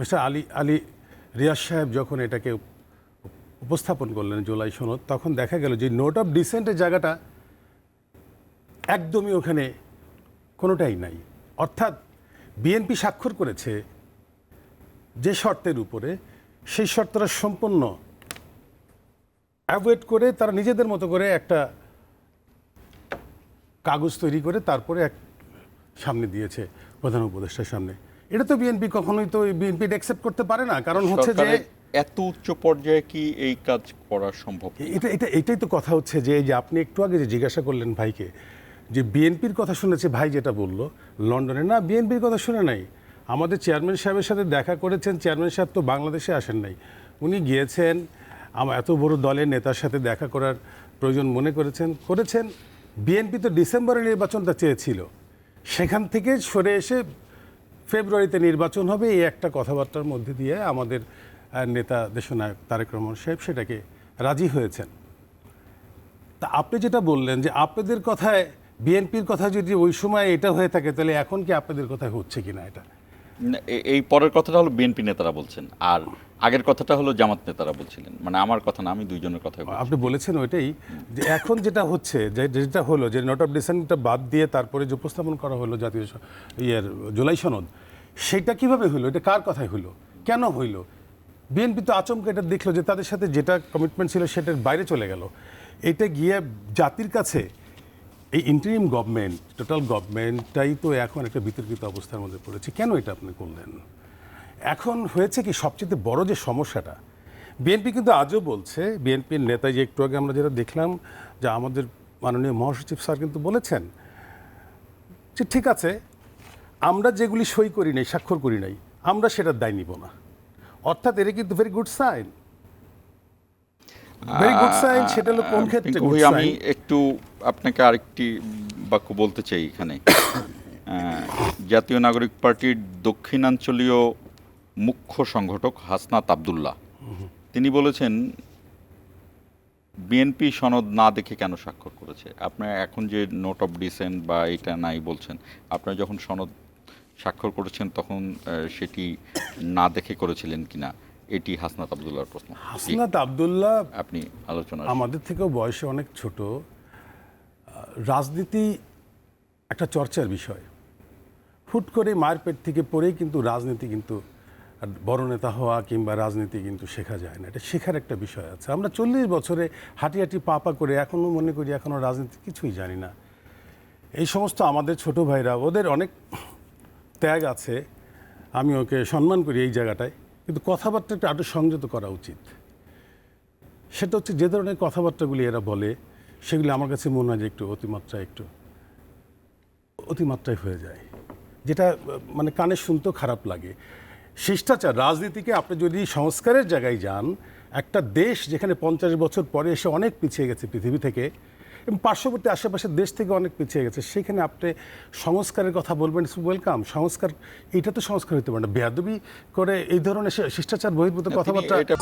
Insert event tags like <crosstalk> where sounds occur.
Mister Ali Ali Riaz সাহেব যখন এটাকে উপস্থাপন করলেন জুলাই সনদ, তখন দেখা গেল যে নোট অফ ডিসেন্টের জায়গাটা একদমই ওখানে কোনোটাই নাই। অর্থাৎ বিএনপি স্বাক্ষর করেছে যে শর্তের উপরে, সেই শর্তটা সম্পূর্ণ অ্যাভয়েড করে তারা নিজেদের মতো করে একটা কাগজ তৈরি করে তারপরে এক সামনে দিয়েছে প্রধান উপদেষ্টার সামনে। এটা তো বিএনপি কখনোই তো বিএনপি অ্যাকসেপ্ট করতে পারে না। কারণ হচ্ছে যে এত উচ্চ পর্যায়ে কি এই কাজ করা সম্ভব? এটা এটা এটাই তো কথা হচ্ছে যে যে আপনি একটু আগে যে জিজ্ঞাসা করলেন ভাইকে যে বিএনপির কথা শুনেছে ভাই যেটা বলল লন্ডনে না বিএনপির কথা শুনে নাই? আমাদের চেয়ারম্যান সাহেবের সাথে দেখা করেছেন চেয়ারম্যান সাহেব তো বাংলাদেশে আসেন নাই। উনি গিয়েছেন আমার এত বড় দলের নেতার সাথে দেখা করার প্রয়োজন মনে করেছেন করেছেন। বিএনপি তো ডিসেম্বরে নির্বাচনটা চেয়েছিল। সেখান থেকে সরে এসে ফেব্রুয়ারিতে নির্বাচন হবে, এই একটা কথাবার্তার মধ্যে দিয়ে আমাদের নেতা দেশনায়ক তারেক রহমান সাহেব সেটাকে রাজি হয়েছেন। তা আপনি যেটা বললেন যে আপনাদের কথায়, বিএনপির কথা যদি ওই সময় এটা হয়ে থাকে, তাহলে এখন কি আপনাদের কথায় হচ্ছে কিনা এটা? এই পরের কথাটা হলো বিএনপি নেতারা বলছেন, আর আগের কথাটা হলো জামাত নেতারা বলছিলেন। মানে আমার কথা না, আমি দুইজনের কথা আপনি বলেছেন ওইটাই, যে এখন যেটা হচ্ছে যেটা হলো, যে নোট অফ ডিসেন্টটা বাদ দিয়ে তারপরে যে উপস্থাপন করা হলো জাতীয় ইয়ের জুলাই সনদ, সেটা কীভাবে হলো? এটা কার কথায় হলো? কেন হইল? বিএনপি তো আচমকা এটা দেখল যে তাদের সাথে যেটা কমিটমেন্ট ছিল সেটার বাইরে চলে গেল। এটা গিয়ে জাতির কাছে এই ইন্টারিম গভর্নমেন্ট টোটাল গভর্নমেন্টটাই তো এখন একটা বিতর্কিত অবস্থার মধ্যে পড়েছে। কেন এটা আপনি করলেন? এখন হয়েছে কি, সবচেয়ে বড় যে সমস্যাটা বিএনপি কিন্তু আজও বলছে বিএনপির নেতা যে একটু আগে আমরা যেটা দেখলাম, যে আমাদের মাননীয় মহাসচিব স্যার কিন্তু বলেছেন যে ঠিক আছে, আমরা যেগুলি সই করি নাই, স্বাক্ষর করি নাই, আমরা সেটার দায় নিব না। অর্থাৎ এটা কিন্তু very good sign very good sign সেটা হলো কোন ক্ষেত্রে পিঙ্কু আমি একটু আপনাকে আরেকটি বাক্য বলতে চাই এখানে। <coughs> জাতীয় নাগরিক পার্টির দক্ষিণাঞ্চলীয় মুখ্য সংগঠক হাসনাত আবদুল্লাহ। তিনি বলেছেন বিএনপি সনদ না দেখে কেন স্বাক্ষর করেছে? আপনার এখন যে নোট অফ ডিসেন্ট বা এটা নাই বলছেন আপনারা যখন সনদ স্বাক্ষর করেছেন তখন সেটি না দেখে করেছিলেন কিনা? এটি হাসনাত আবদুল্লাহর প্রশ্ন। হাসনাত আবদুল্লাহ আপনি আলোচনা আমাদের থেকেও বয়সে অনেক ছোট। রাজনীতি একটা চর্চার বিষয়। হুট করে মায়ের পেট থেকে পড়েই কিন্তু রাজনীতি কিন্তু বড় নেতা হওয়া কিংবা রাজনীতি কিন্তু শেখা যায় না। এটা শেখার একটা বিষয় আছে। আমরা চল্লিশ বছরে হাঁটি হাঁটি পা পা করে এখনও মনে করি এখনও রাজনীতি কিছুই জানি না। এই সমস্ত আমাদের ছোট ভাইরা ওদের অনেক ত্যাগ আছে। আমি ওকে সম্মান করি এই জায়গাটায়। কিন্তু কথাবার্তা একটু আরও সংযত করা উচিত। সেটা হচ্ছে যে ধরনের কথাবার্তাগুলি এরা বলে, সেগুলি আমার কাছে মনে হয় যে একটু অতিমাত্রায় একটু অতিমাত্রায় হয়ে যায়। যেটা মানে কানে শুনতেও খারাপ লাগে। শিষ্টাচার, রাজনীতিকে আপনি যদি সংস্কারের জায়গায় যান, একটা দেশ যেখানে পঞ্চাশ বছর পরে এসে অনেক পিছিয়ে গেছে পৃথিবী থেকে এবং পার্শ্ববর্তী আশেপাশের দেশ থেকে অনেক পিছিয়ে গেছে। সেখানে আপনি সংস্কারের কথা বলবেন ওয়েলকাম সংস্কার এটা তো সংস্কার হতে পারে না। বেয়াদবি করে এই ধরনের শিষ্টাচার বহির্ভূত কথাবার্তা এটা